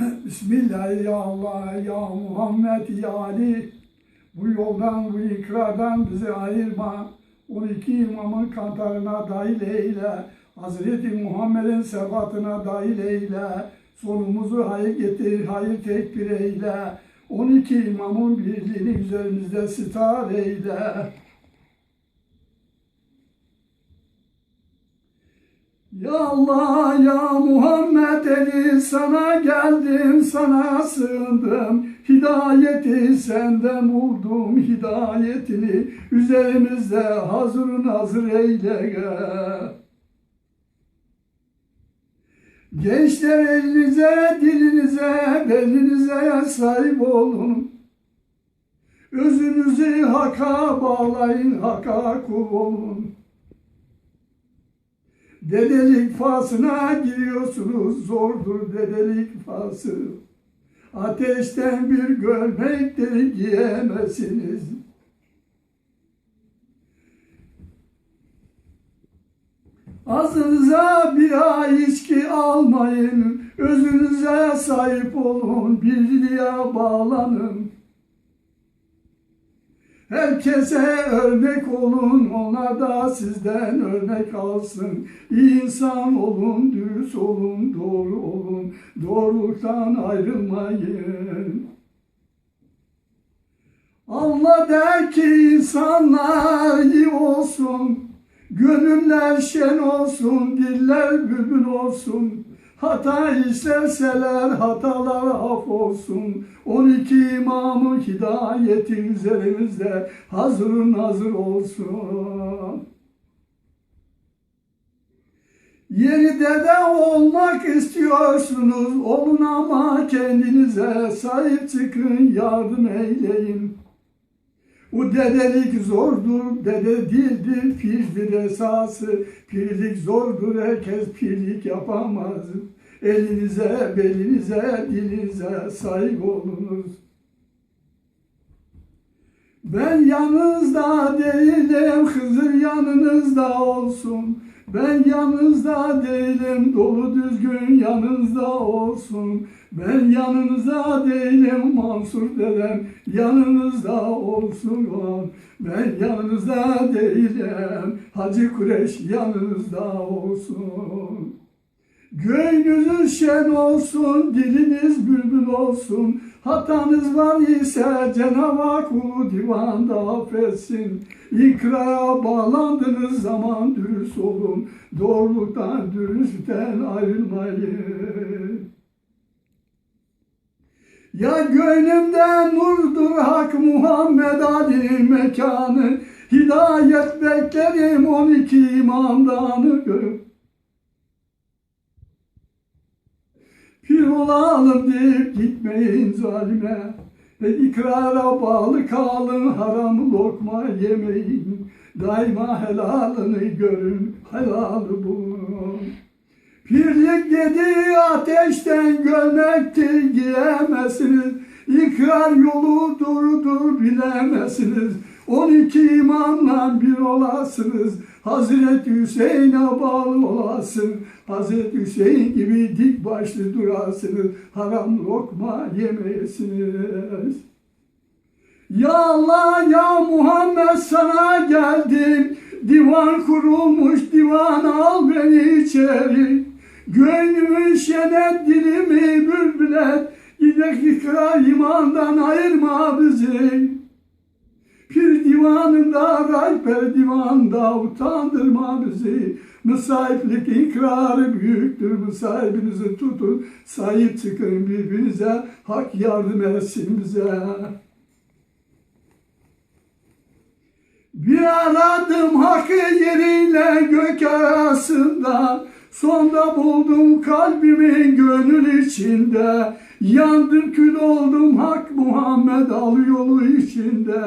Bismillah ya Allah ya Muhammed ya Ali. Bu yoldan bu ikrardan bizi ayırma. 12 imamın kantarına dahil eyle. Hazreti Muhammed'in sebatına dahil eyle. Sonumuzu hayır getir, hayır tekbir eyle. 12 imamın birliğini üzerimizde sitar eyle. Ya Allah ya Muhammed eli sana geldim sana sığındım Hidayeti senden buldum hidayetini Üzerimizde hazır nazır eyle Gençler elinize, dilinize, belinize sahip olun. Özünüzü haka bağlayın, haka kul olun. Dedelik fasına giriyorsunuz, zordur dedelik fası. Ateşten bir gömlekleri giyemezsiniz. Ağzınıza bir ay içki almayın, özünüze sahip olun, birliğe bağlanın. Herkese örnek olun, onlar da sizden örnek alsın. İnsan olun, dürüst olun, doğru olun, doğruluktan ayrılmayın. Allah der ki insanlar iyi olsun, gönüller şen olsun, diller bülbül olsun. Hata işlerseler hatalar af olsun. 12 imamı hidayeti üzerimizde hazır nazır olsun. Yeni dede olmak istiyorsunuz, olun ama kendinize sahip çıkın, yardım eyleyin. Bu dedelik zordur, dede değildir, pirdir esası. Pirlik zordur, herkes pirlik yapamaz. Elinize, belinize, dilinize sahip olunuz. Ben yanınızda değilim, Hızır yanınızda olsun. Ben yanınızda değilim, dolu düzgün yanınızda olsun. Ben yanınızda değilim, Mansur dedem yanınızda olsun. Ben yanınızda değilim, Hacı Kureş yanınızda olsun. Göğünüzün şen olsun, diliniz bülbül olsun. Hatanız var ise Cenab-ı Hak kulu divanda affetsin. İkrara bağlandığınız zaman dürüst olun. Doğruluktan, dürüstten ayrılmayın. Ya gönlümden nurdur hak Muhammed Ali mekanı. Hidayet beklerim on iki imamdanı görüp. Pir olalım deyip gitmeyin zalime. Ve ikrara bağlı kalın haram lokma yemeyin. Daima helalını görün, helalı bulun. Pirlik dediği ateşten görmektir giyemezsiniz. İkrar yolu durudur bilemezsiniz. 12 imamla bir olasınız. Hazreti Hüseyin'e bağlı olasın. Hazreti Hüseyin gibi dik başlı durasınız. Haram lokma yemeyesiniz. Ya Allah ya Muhammed sana geldim. Divan kurulmuş divan al beni içeri. Gönlümü şenet dilimi bülbület. Gidek ikra imandan ayırma bizi. Pir divanında, rayper divanda utandırma bizi. Müsahiplik ikrarı büyüktür, müsahibinizi tutun. Sahip çıkın birbirinize, hak yardım etsin bize. Bir aradım hakkı yeriyle gök arasında. Sonda buldum kalbimin gönül içinde. Yandım kül oldum hak Muhammed al yolu içinde.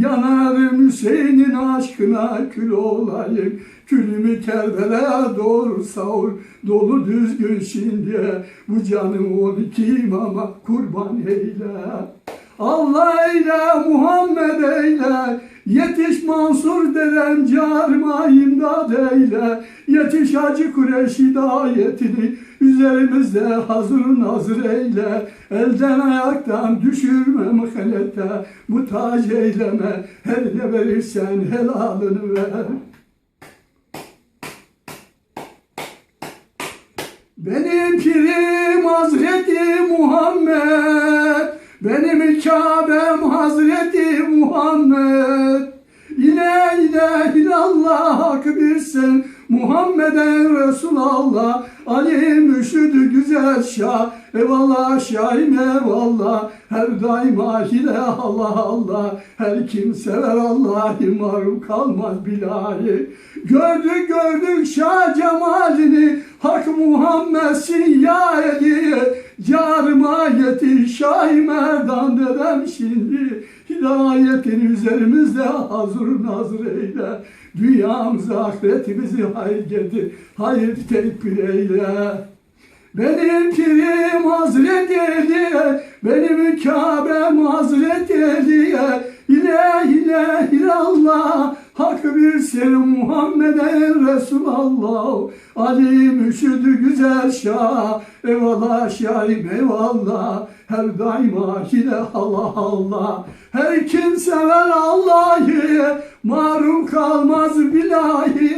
Yanarım Hüseyin'in aşkına kül olayım. Külümü Kerbela doğru savur dolu düzgün şimdi. Bu canım on iki imama kurban eyle. Allah eyle Muhammed eyle. Yetiş Mansur dedem carma imdad eyle. Yetiş Hacı Kureş hidayetini Üzerimizde hazır nazır eyle Elden ayaktan düşürme mıhellete Muhtaç eyleme Her ne verirsen helalını ver. Benim pirim Hazreti Muhammed Benim Kabe'm Hazreti Muhammed. İle ile illallah hak birsin Muhammeden Resulallah Ali müşüdü güzel şah Eyvallah şahim eyvallah Her daima ile Allah Allah Her kim sever Allah'ı marum kalmaz bilahi. Gördük gördük şah cemalini Hak Muhammed'sin ya eli Carıma yetiş Şah Merdan dedem şimdi Hidayetin üzerimizde hazır nazır eyle. Dünyamıza ahiretimizi hayır getir Hayır tekbir eyle. Benim pirim Hazreti Ali, benim Kabe'm Hazreti Ali, İle ile illallah, hak bir sen Muhammeden Resulallah, Ali müşüdü güzel şah, eyvallah şahim eyvallah, her daima ile Allah Allah, her kim sever Allah'ı, marum kalmaz bilahi,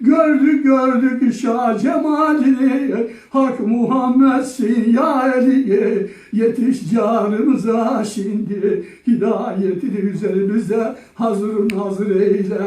gördük gördük şah cemalini, hak Muhammed'sin ya Ali'ye, yetiş carımıza şimdi, hidayetini üzerimizde hazır nazır eyle.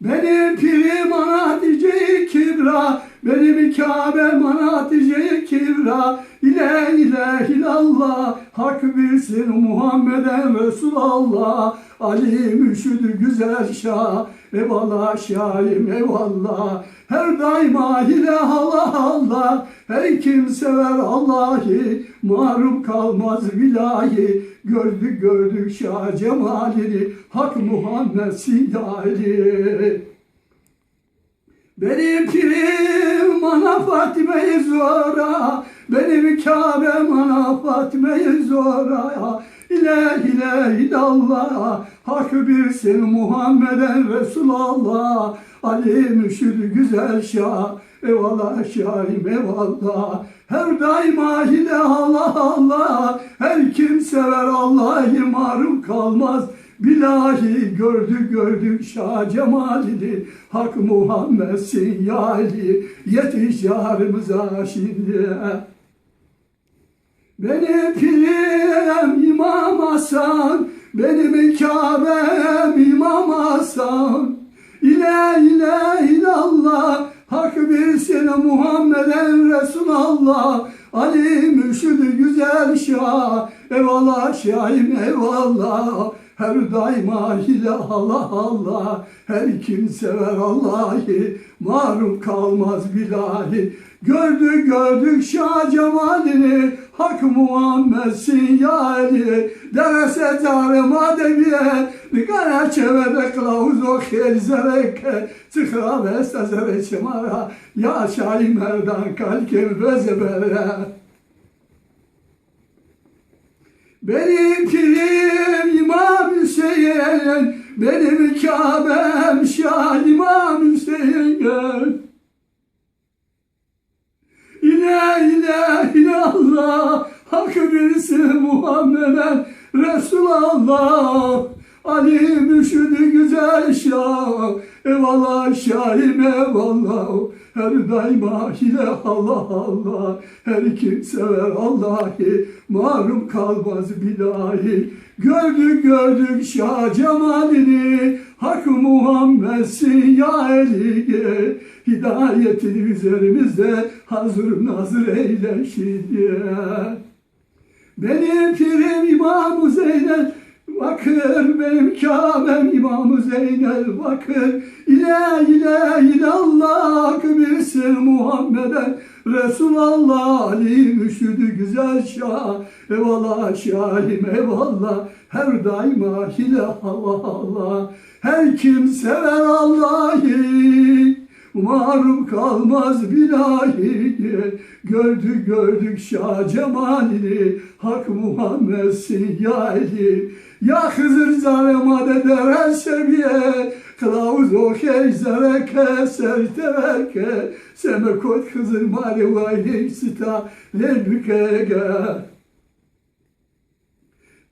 Benim pirim Hatice-i Kibra, benim Kabe'm Hatice-i Kibra, ile ile illallah, hak bilsin Muhammeden Resulallah, Ali müşüdü güzel şah, eyvallah şahim eyvallah, her daima ile Allah Allah, her kim sever Allah'ı, marum kalmaz bilahi, gördük gördük şah cemalini, hak Muhammed Ali. Benim pirim ana Fatime-i Zora, benim Kabe'm ana Fatime-i Zora. İle ile illallah, hak bir Muhammeden Resulallah. Ali müşür güzel şah, eyvallah şahim eyvallah. Her daima ile Allah Allah, her kim sever Allah'ı marum kalmaz. Bilahi gördük gördük Şah Cemalini Hak Muhammed'sin ya Ali Yetiş yarımıza şimdi Benim pirim İmam Hasan Benim Kabe'm İmam Hasan. İle ile illallah Hak birsin Muhammeden Resulallah. Ali müşüdü güzel şah Eyvallah şahim eyvallah her daima ile Allah Allah Her kim sever Allah'ı Marum kalmaz bilahi Gördük gördük Şah cemalini Hak Muhammed'sin ya Ali Derese carım adebiye Dikana çevede kılavuz o helzereke Sıkra ve sezere çemara Ya şahi merdan kalkem ve benim pirim İmam Hüseyin, benim Kabe'm Şah İmam Hüseyin. İle ile illallah, hak birisi Muhammeden Resulallah. Ali müşüdü güzel şah, eyvallah şahim eyvallah. Her daima ile Allah Allah, her kim sever Allah'ı, marum kalmaz bilahi. Gördük gördük şah cemalini, hak Muhammed'sin ya Ali'ye. Hidayetini üzerimizde hazır nazır eyle şimdi. Benim pirim İmam Zeynel Bakır benim Kabe'm İmam Zeynel bakır. İle ile illallah birsin Muhammeden Resulallah Ali müşüdü güzel şah. Eyvallah şahim eyvallah Her daima ile Allah Allah Her kim sever Allah'ı Marum kalmaz bilahi. Gördük gördük Şah cemalini Hak Muhammed'sin ya eli Ya Hızır zalemade deren seviye Kılavuz o heyzere keser teverke Semekot Hızır mali vaylik sita Lelbükege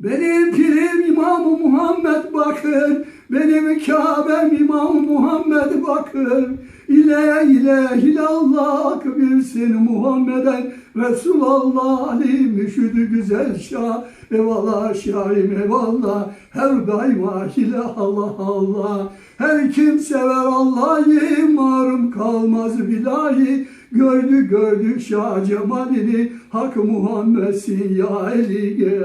benim pirim İmam Muhammed bakır, benim Kabe'm İmam Muhammed bakır. İle ile ilallah bilsin Muhammeden Resulallah Ali müşüdü güzel şah. Eyvallah şahim eyvallah her daima ile Allah Allah. Her kim sever Allah'ı marum kalmaz bilahi. Gördük gördük şah cemalini. Hak Muhammed'sin ya Eliye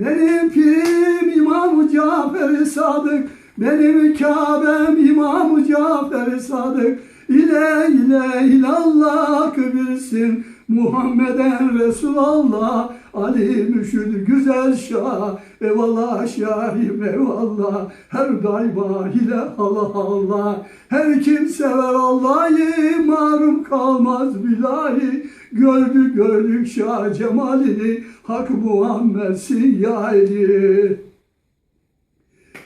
benim pirim İmam Cafer Sadık, benim Kabe'm İmam Cafer Sadık. İle ile ilallah kıbilsin Muhammeden Resulallah. Ali müşid güzel şah Eyvallah şahim eyvallah Her daima ile Allah Allah Her kim sever Allah'ı Marum kalmaz bilahi Gördük gördük şah cemalini Hak Muhammed'sin ya Ali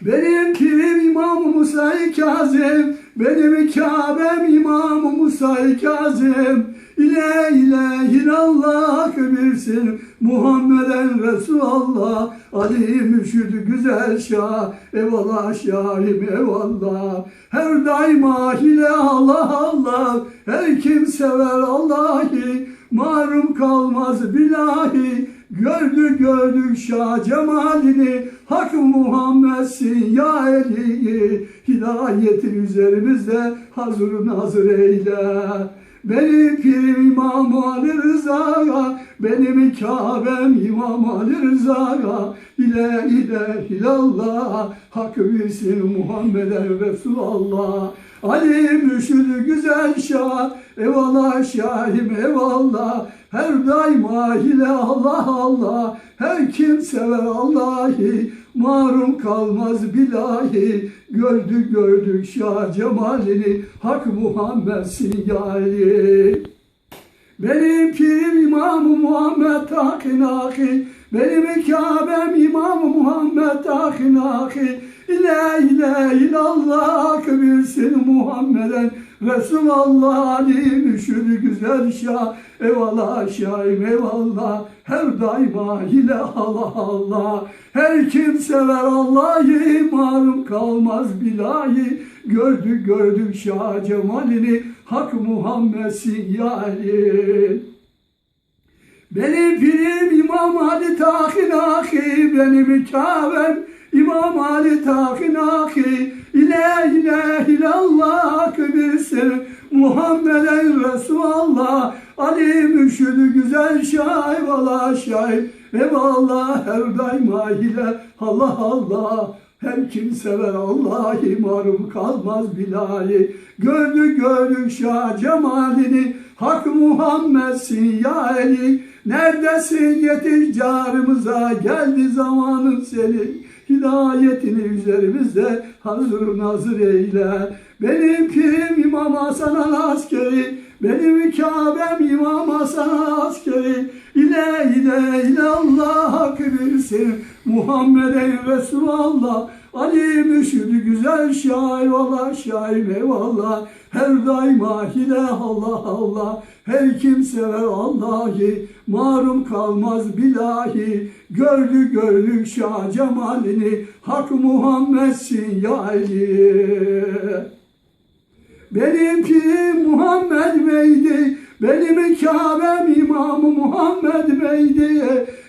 benim pirim İmam Musa-i Kazım, benim Kabe'm İmam Musa-i Kazım. İle ile ilallah bilsin Muhammeden Resulallah. Ali müşid güzel şah Eyvallah şahim eyvallah Her daima ile Allah Allah Her kim sever Allah'ı Marum kalmaz bilahi Gördük gördük Şah cemalini Hak Muhammed'sin ya Eli Hidayetin üzerimizde hazır nazır eyle benim pirim İmam Ali Rıza'ya, benim Kabe'm İmam Ali Rıza'ya, ile ile ilallah, hak bilsin Muhammeden Resulallah. Ali müşid güzel şah, eyvallah şahim eyvallah, her daima ile Allah Allah, her kim sever Allah'ı, marum kalmaz bilahi. Gördük gördük Şah cemalini, Hak Muhammed'sin ya Ali. Benim pirim İmam Muhammed Takin Ahi, benim Kabe'm İmam Muhammed Takin Ahi. İle ile ilallah bilsin Muhammeden. Resulallah Ali müşür güzel şah. Eyvallah şahim eyvallah. Her daima ile Allah Allah. Her kim sever Allah'ı Malum kalmaz bilahi. Gördük gördük şah cemalini. Hak Muhammed'sin ya Ali. Benim pirim İmam Ali Tahin Ahi, benim Kabe'm İmam Ali Tahin Ahi, ile ile ilallah kıbilsin Muhammeden Resulallah, Ali müşid güzel şah, eyvallah şah, eyvallah her daima ile Allah Allah. Her kim sever Allah'ı marum kalmaz bilahi. Gördük gördük şah cemalini, Hak Muhammed'sin ya Ali. Neredesin yetiş carımıza geldi zamanın senin. Hidayetini üzerimizde hazır nazır eyle. Benim pirim İmam Hasan askeri, benim Kabe'm İmam Hasan askeri. İle ile ile Allah hakkı bilsin Muhammed'e Resulallah. Ali müşid güzel şair valla şair eyvallah. Her daima ile Allah Allah. Her kim sever Allah'ı marum kalmaz bilahi. Gördük gördük şah cemalini. Hak Muhammed'sin ya Ali. Benim pirim Muhammed Bey'di. Benim Kabe'm İmam Muhammed Bey'di.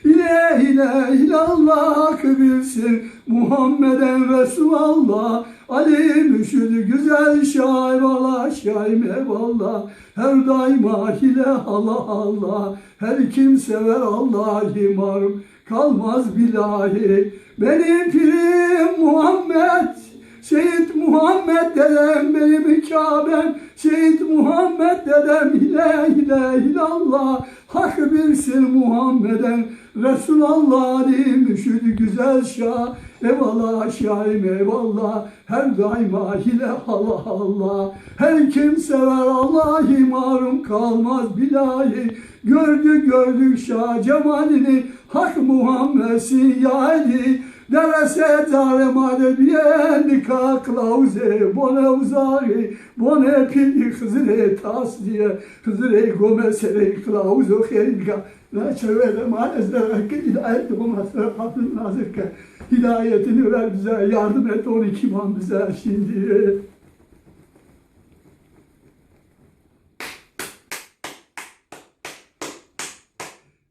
İle ile ilallah bilsin Muhammeden Resulallah. Ali müşid güzel şair valla şair eyvallah. Her daima ile Allah Allah. Her kim sever Allah'ı marum kalmaz bilahi. Benim pirim Muhammed Şehit Muhammed dedem benim Kabe'm. Şehit Muhammed dedem ile ile illallah. Hak birsin Muhammeden Resulallah müşid güzel şah. Eyvallah şahim eyvallah Her daima ile Allah Allah Her kim sever Allah'ı marum kalmaz bilahi. Gördük gördük şah cemalini Hak Muhammed'sin ya Ali. Derese zaremade biyendi ka klauze Bone uzari Bone pili hızire tas diye Hızire gomesere klauzo herika La çevre maalesef ki hidayet olmazsa Rabbim nazırke Hidayetini ver bize yardım et 12 imam bize şimdi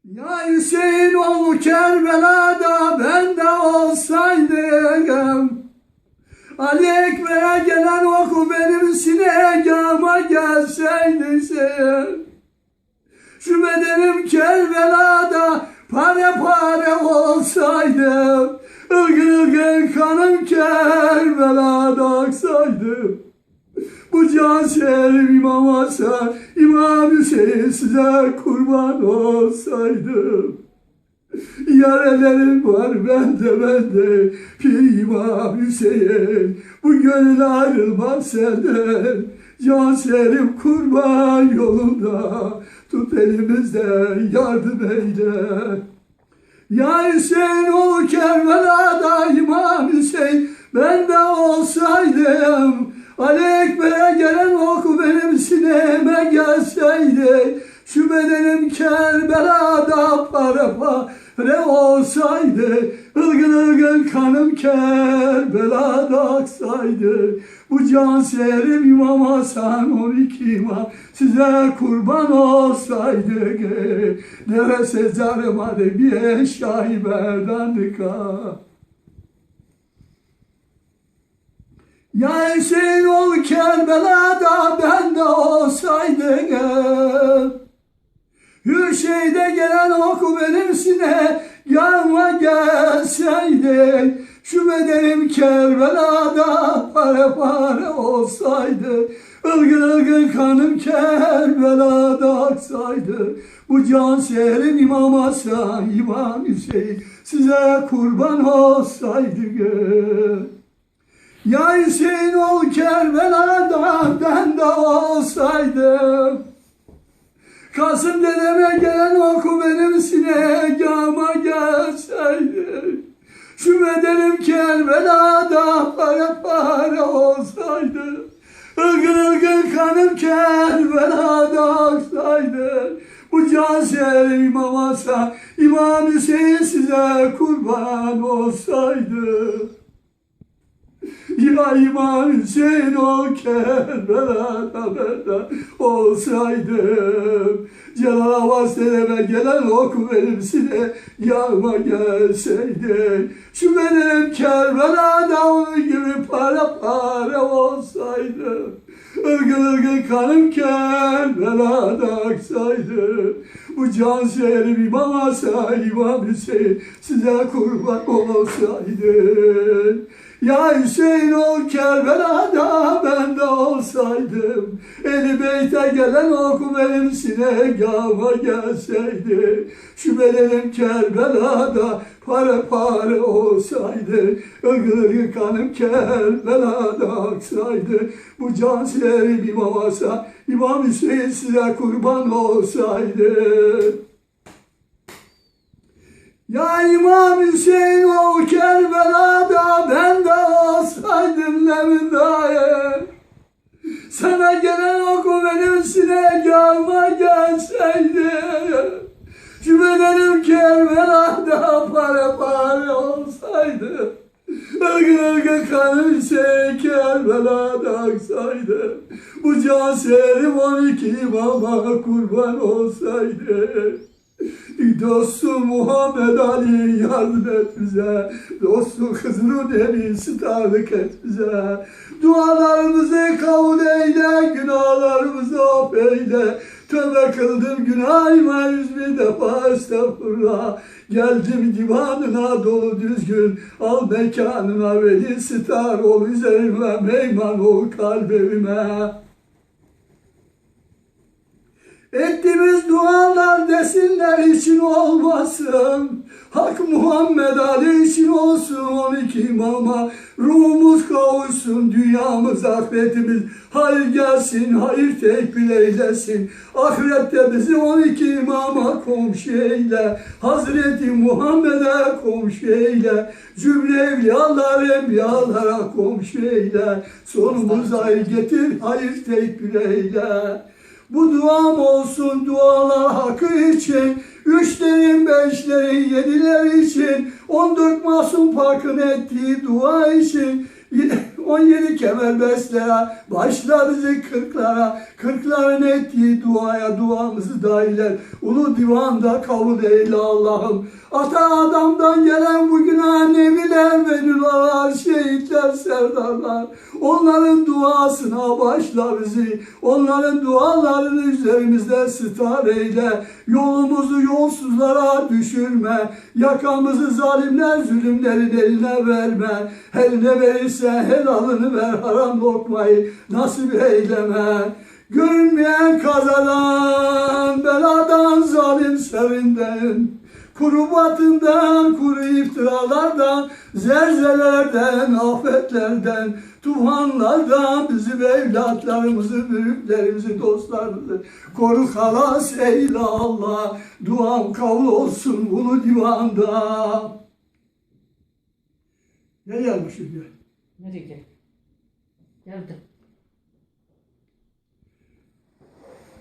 Ya Hüseyin oğlu Kerbela'da ben de olsaydım. Ali Ekber'e gelen oku benim sinegama gelseydi sen Şu bedenim Kerbela'da pare pare olsaydım Ilgın ılgın kanım Kerbela'da aksaydım bu can şehrim İmam Hasan, İmam Hüseyin size kurban olsaydım. Yarelerim var bende bende, Pir İmam Hüseyin, bu gönül ayrılmaz senden. Can şehrim kurban yolunda, tut elimizden yardım eyle. Ya Hüseyin o Kerbela'da İmam Hüseyin ben de olsaydım Ali Ekber'e gelen oku benim sineme gelseydi Şu bedenim Kerbela'da para pare olsaydı Ilgın ılgın kanım Kerbela'da aksaydı. Bu can serim İmam Hasan 12 imam Size kurban olsaydı. Deve sezarım hadi bir eşyayı berdandık ha Ya Hüseyin ol Kerbela'da ben de olsaydım Hürşeyde gelen oku benim sine Yanıma gelseydi. Şu bedenim Kerbela'da pare pare olsaydı. Ilgın ılgın kanım Kerbela'da aksaydı. Bu can seherin İmam Hasan, İmam Hüseyin. Size kurban olsaydı gör ya Hüseyin ol Kerbela'da ben de olsaydım Kasım dedeme gelen oku benim sinegama gelseydi. Şu bedenim Kerbela'da para para olsaydı. Ilgın ılgın kanım Kerbela'da aksaydı Bu can şehrim İmam Hasan İmam Hüseyin size kurban olsaydı İmam Hüseyin o Kerbela'da benden olsaydım Celal Abbas dedeme gelen oku benimsine yanıma gelseydi. Şu benim Kerbela'da gibi para para olsaydı. Ilgın ılgın kanım Kerbela'da aksaydı. Bu can şehrim İmam Hasan İmam Hüseyin size kurban olsaydı ya Hüseyin ol Kerbela'da ben de olsaydım Eli beyte gelen oku benim sinegama gelseydi Şu benim Kerbela'da pare pare olsaydı Ilgın kanım Kerbela'da aksaydı Bu can silerim İmam Hasan İmam Hüseyin size kurban olsaydı ya İmam Hüseyin o Kerbela'da ben de olsaydım ne dair. Sana gelen oku benim sinegama gelseydi. Şu benim Kerbela'da para para olsaydı. Ilgın ılgın kanım Hüseyin Kerbela'da aksaydı. Bu can serim 12 imama kurban olsaydı. Dostu Muhammed Ali yardım et bize. Dostu Hızır Deli sıtarlık et bize. Dualarımızı kabul eyle, günahlarımızı affeyle. Tövbe kıldım günahıma yüz bir defa estağfurullah. Geldim divanına dolu düzgün, al mekanına veli sitar ol üzerime, meyman ol kalbime. Ettiğimiz dualar desinler için olmasın. Hak Muhammed Ali için olsun 12 imama. Ruhumuz kavuşsun, dünyamız, ahiretimiz. Hayır gelsin, hayır tekbir eylesin. Ahirette bizi 12 imama komşu eyle. Hazreti Muhammed'e komşu eyle. Cümle evliyalar, enbiyalara komşu eyle. Sonumuza getir, hayır tekbir eyle. Bu duam olsun dualar hakkı için. Üçlerin, beşlerin, yediler için. On dört masum parkın ettiği dua için. 17 kemer beslere, başla bizi kırklara, kırkların ettiği duaya duamızı dahiller. Ulu divanda kabul eyle Allah'ım. Ata adamdan gelen bu günah nebiler, veliler, şehitler, serdarlar. Onların duasına başla bizi. Onların dualarını üzerimizde star eyle. Yolumuzu yolsuzlara düşürme. Yakamızı zalimler zulümlerin eline verme. Eline verirse helalını ver haram lokmayı nasip eyleme. Görünmeyen kazadan, beladan, zalim serinden, kuru batından, kuru iftiralardan, zelzelerden, afetlerden, tufanlardan bizi ve evlatlarımızı, büyüklerimizi, dostlarımızı koru halas eyle Allah. Duam kabul olsun bunu divanda. Ne yazmışım ya? Nereye gel? Geldim.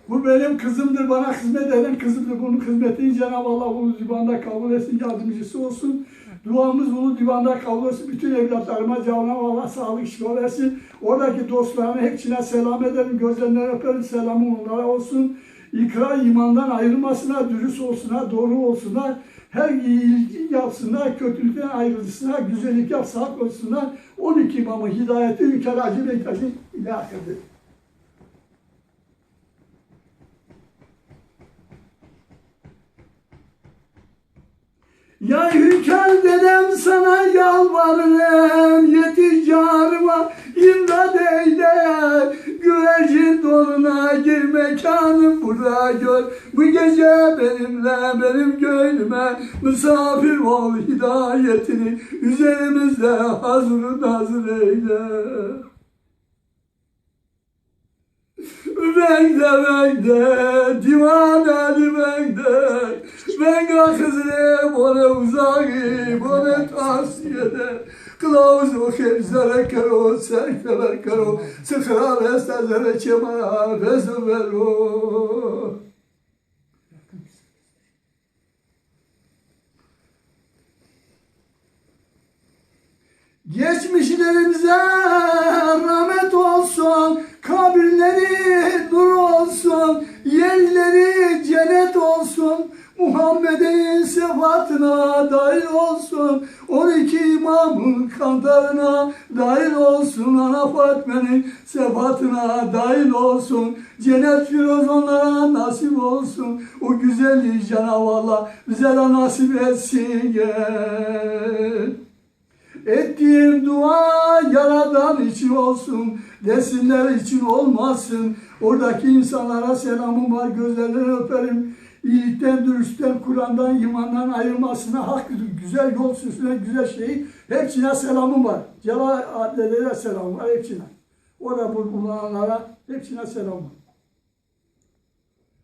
Bu benim kızımdır, bana hizmet eden kızımdır. Bunun hizmetini Cenab-ı Allah Ulu Divan'da kabul etsin, yardımcısı olsun. Duamız Ulu Divan'da kabul etsin. Bütün evlatlarıma Cenab-ı Allah sağlık şifa versin. Oradaki dostlarıma hepsine selam ederim, gözlerinden öperim, selamım onlara olsun. İkra imandan ayrılmasına, dürüst olsunlar, doğru olsunlar. Her iyilik yapsınlar, kötülükten ayrılsınlar, güzellik yapsa hak olsunlar. 12 imamı hidayeti, ülker acı bekleti ilahidir. Ya hünkâr dedem sana yalvarırım Yetiş carıma imdad eyle Güvercin donuna gir mekanım burada gör. Bu gece benimle benim gönlüme Misafir ol hidayetini Üzerimizde hazır nazır eyle ben de divane ben de ben kızım ona uzakı bana tavsiyede. Kılavuz o kemzere kero serkeler kero sıkıra bestezere çema bezu vero Geçmişlerimize rahmet olsun, kabirleri nur olsun, yerleri cennet olsun. Muhammed'in sefatına dahil olsun, 12 imamın kantarına dahil olsun, Ana Fatme'nin sefatına dahil olsun. Cennet firoz onlara nasip olsun, o güzelliği Cenab-ı bize de nasip etsin. Gel. Ettiğim dua yaradan için olsun, desinler için olmasın. Oradaki insanlara selamım var, gözlerinden öperim. İyilikten, dürüstten, Kur'an'dan, imandan ayrılmasına, hak, güzel yol süsüne, güzel şey. Hepsine selamım var. Celal adlilere selamım var hepsine. Orada bulunanlara hepsine selamım var.